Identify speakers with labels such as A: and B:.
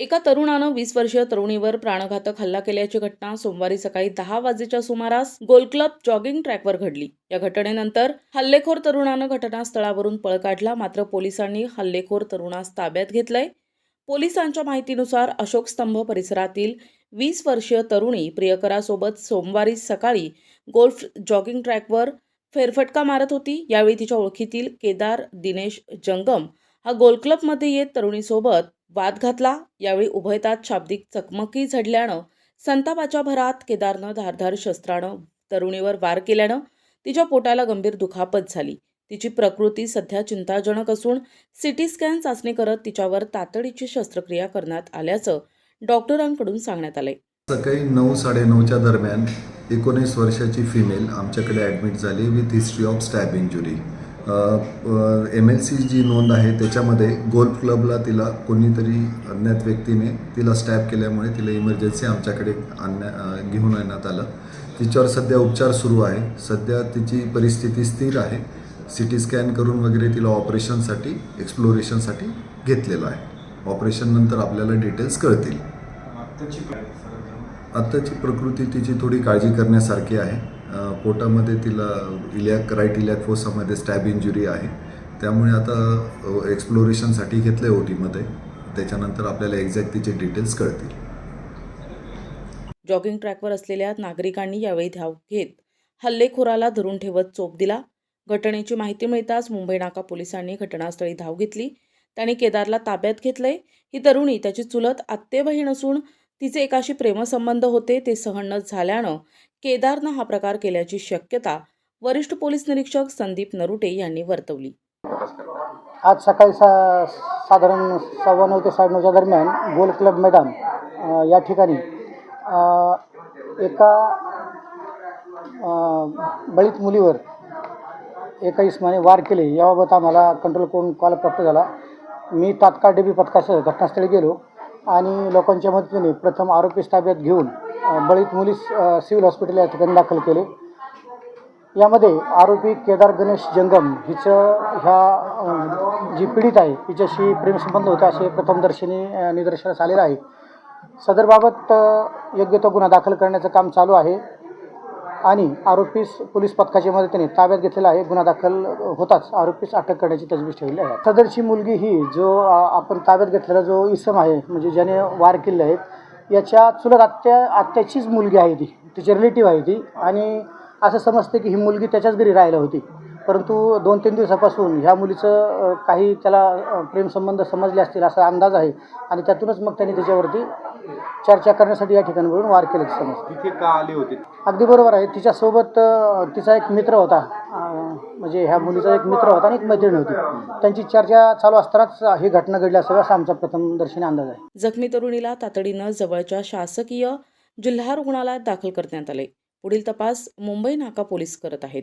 A: एका तरुणानं वीस वर्षीय तरुणीवर प्राणघातक हल्ला केल्याची घटना सोमवारी सकाळी दहा वाजेच्या सुमारास गोल क्लब जॉगिंग ट्रॅकवर घडली. या घटनेनंतर हल्लेखोर तरुणानं घटनास्थळावरून पळ काढला. मात्र पोलिसांनी हल्लेखोर तरुणास ताब्यात घेतलंय. पोलिसांच्या माहितीनुसार अशोक स्तंभ परिसरातील वीस वर्षीय तरुणी प्रियकरासोबत सोमवारी सकाळी गोल्फ जॉगिंग ट्रॅकवर फेरफटका मारत होती. यावेळी तिच्या ओळखीतील केदार दिनेश जंगम हा गोल क्लबमध्ये येत तरुणीसोबत वाद घातला. यावेळी उभयतात शाब्दिक चकमकी झडल्यानं संतापाच्या भरात केदारनं धारधार शस्त्रानं तरुणीवर वार केल्यानं तिच्या पोटाला गंभीर दुखापत झाली. तिची प्रकृती सध्या चिंताजनक असून सिटी स्कॅन चाचणी करत तिच्यावर तातडीची शस्त्रक्रिया करण्यात आल्याचं डॉक्टरांकडून सांगण्यात आलंय.
B: सकाळी नऊ साडेनऊच्या दरम्यान एकोणीस वर्षाची फिमेल आमच्याकडे ॲडमिट झाली with history of stab injury M L C जी नोंद आहे. त्याच्यामध्ये गोल्फ क्लबला तिला कोणीतरी अज्ञात व्यक्तीने तिला स्टॅब केल्यामुळे तिला इमर्जन्सी आमच्याकडे आणण्या घेऊन येण्यात आलं. तिच्यावर सध्या उपचार सुरू आहे. सध्या तिची परिस्थिती स्थिर आहे. सी टी स्कॅन करून वगैरे तिला ऑपरेशनसाठी एक्सप्लोरेशनसाठी घेतलेलं आहे. ऑपरेशननंतर आपल्याला डिटेल्स कळतील.
C: आत्ताची
B: प्रकृती तिची थोडी काळजी करण्यासारखी आहे. पोटामध्ये तिला इलियाक राईट इलियाक फोसामध्ये स्टॅब इंजुरी आहे. त्यामुळे आता एक्सप्लोरेशनसाठी घेतलं आहे ओ टीमध्ये त्याच्यानंतर आपल्याला एक्झॅक्ट तिचे डिटेल्स कळतील.
A: जॉगिंग ट्रॅकवर असलेल्या नागरिकांनी यावेळी धाव घेत हल्लेखोराला धरून ठेवत चोप दिला. घटनेची माहिती मिळताच मुंबई नाका पोलिसांनी घटनास्थळी धाव घेतली. त्यांनी केदारला ताब्यात घेतलंय. ही तरुणी त्याची चुलत आत्ते बहीण असून तिचे एकाशी प्रेमसंबंध होते ते सहन न झाल्यानं केदारनं हा प्रकार केल्याची शक्यता वरिष्ठ पोलीस निरीक्षक संदीप नरुटे यांनी वर्तवली.
D: आज सकाळी सा साधारण सव्वा नऊ ते साडेनऊच्या दरम्यान गोल क्लब मैदान या ठिकाणी एका बळीत मुलीवर एका इस्माने वार केले. याबाबत आम्हाला कंट्रोल करून कॉल प्राप्त झाला. मी तात्काळ डेबी पथकासह घटनास्थळी गेलो. आणि लोकांच्या मदतीने प्रथम आरोपी ताब्यात घेऊन बळीत मुलीस सिव्हिल हॉस्पिटल या ठिकाणी दाखल केले. यामध्ये आरोपी केदार गणेश जंगम हिचं ह्या जी पीडित आहे हिच्याशी प्रेमसंबंध होता असे प्रथमदर्शनी निदर्शनास आलेलं आहे. सदरबाबत योग्य तो गुन्हा दाखल करण्याचं काम चालू आहे. आणि आरोपीस पोलीस पथकाच्या मदतीने ताब्यात घेतलेला आहे. गुन्हा दाखल होताच आरोपीस अटक करण्याची तजवीज ठेवली आहे. सदरची मुलगी ही जो आपण ताब्यात घेतलेला जो इसम आहे म्हणजे ज्याने वार केले आहेत याच्या चुलत आत्या आत्याचीच मुलगी आहे ती. तिची रिलेटिव्ह आहे ती. आणि असं समजते की ही मुलगी त्याच्याच घरी राहायला होती. परंतु दोन तीन दिवसापासून ह्या मुलीचं काही त्याला प्रेमसंबंध समजले असतील असा अंदाज आहे. आणि त्यातूनच मग त्यांनी त्याच्यावरती चर्चा करण्यासाठी या ठिकाणावरून वार केल्याचं समजतं.
C: तिथे का आले होते?
D: अगदी बरोबर आहे. तिच्यासोबत तिचा एक मित्र होता. म्हणजे ह्या मुलीचा एक मित्र होता आणि एक मैत्रीण होती. त्यांची चर्चा चालू असतानाच ही घटना घडली असावी असा आमचा प्रथमदर्शनी अंदाज आहे.
A: जखमी तरुणीला तातडीनं जवळच्या शासकीय जिल्हा रुग्णालयात दाखल करण्यात आले. पुढील तपास मुंबई नाका पोलीस करत आहेत.